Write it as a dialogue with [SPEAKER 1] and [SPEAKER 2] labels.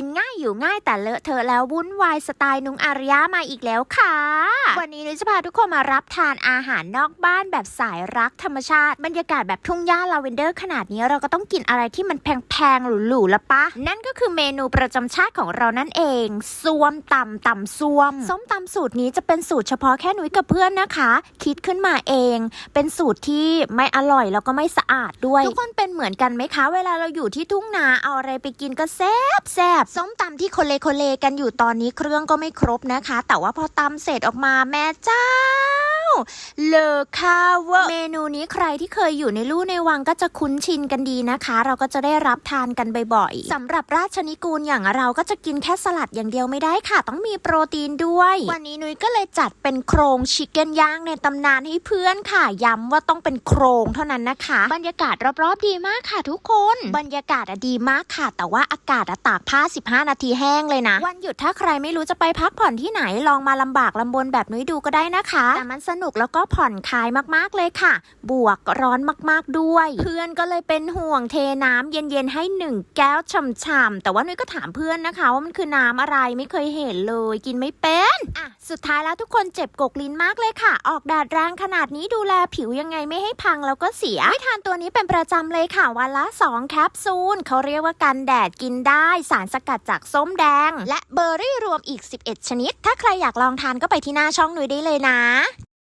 [SPEAKER 1] กินง่ายอยู่ง่ายแต่เลอะเทอะแล้ววุ่นวายสไตล์นุ้งอารยามาอีกแล้วค่ะ วันนี้นุ้ยจะพาทุกคนมารับทานอาหารนอกบ้านแบบสายรักธรรมชาติ บรรยากาศแบบทุ่งหญ้าลาเวนเดอร์ขนาดนี้เราก็ต้องกินอะไรที่มันแพงๆหรูๆละปะ นั่นก็คือเมนูประจำชาติของเรานั่นเองส้วมตำตำส้วม ส้มตำสูตรนี้จะเป็นสูตรเฉพาะแค่นุ้ยกับเพื่อนนะคะ คิดขึ้นมาเอง เป็นสูตรที่ไม่อร่อยแล้วก็ไม่สะอาดด้วย ทุกคนเป็นเหมือนกันไหมคะ เวลาเราอยู่ที่ทุ่งนาเอาอะไรไปกินก็แซ่บแซ่บส้มตำที่โคเลโคเลกันอยู่ตอนนี้เครื่องก็ไม่ครบนะคะ แต่ว่าพอตำเสร็จออกมาแม่จ้า เลอค่าเวอร์เมนูนี้ใครที่เคยอยู่ในลู่ในวังก็จะคุ้นชินกันดีนะคะ เราก็จะได้รับทานกันบ่อยๆสำหรับราชนิกูลอย่างเราก็จะกินแค่สลัดอย่างเดียวไม่ได้ค่ะ ต้องมีโปรตีนด้วย วันนี้นุ้ยก็เลยจัดเป็นโครงชิคเก้นย่างในตำนานให้เพื่อนค่ะย้ำว่าต้องเป็นโครงเท่านั้นนะคะ บรรยากาศรอบๆดีมากค่ะทุกคน บรรยากาศอะดีมากค่ะ แต่ว่าอากาศอะตากผ้า 15 นาทีแห้งเลยนะ วันหยุดถ้าใครไม่รู้จะไปพักผ่อนที่ไหนลองมาลำบากลำบนแบบนุ้ยดูก็ได้นะคะ แต่มันสนุกแล้วก็ผ่อนคลายมากๆเลยค่ะ บวกร้อนมากๆด้วย เพื่อนก็เลยเป็นห่วงเทน้ำเย็นๆให้หนึ่งแก้วช่ำๆแต่ว่านุ้ยก็ถามเพื่อนนะคะ ว่ามันคือน้ำอะไรไม่เคยเห็นเลยกินไม่เป็นอะสุดท้ายแล้วทุกคนเจ็บกกลิ้นมากเลยค่ะ ออกแดดแรงขนาดนี้ดูแลผิวยังไงไม่ให้พังแล้วก็เสียไม่ทานตัวนี้เป็นประจำเลยค่ะ วันละ 2 แคปซูลเขาเรียกว่ากันแดดกินได้ สารสกัดจากส้มแดง และเบอร์รี่รวมอีก 11 ชนิด ถ้าใครอยากลองทานก็ไปที่หน้าช่องนุ้ยได้เลยนะ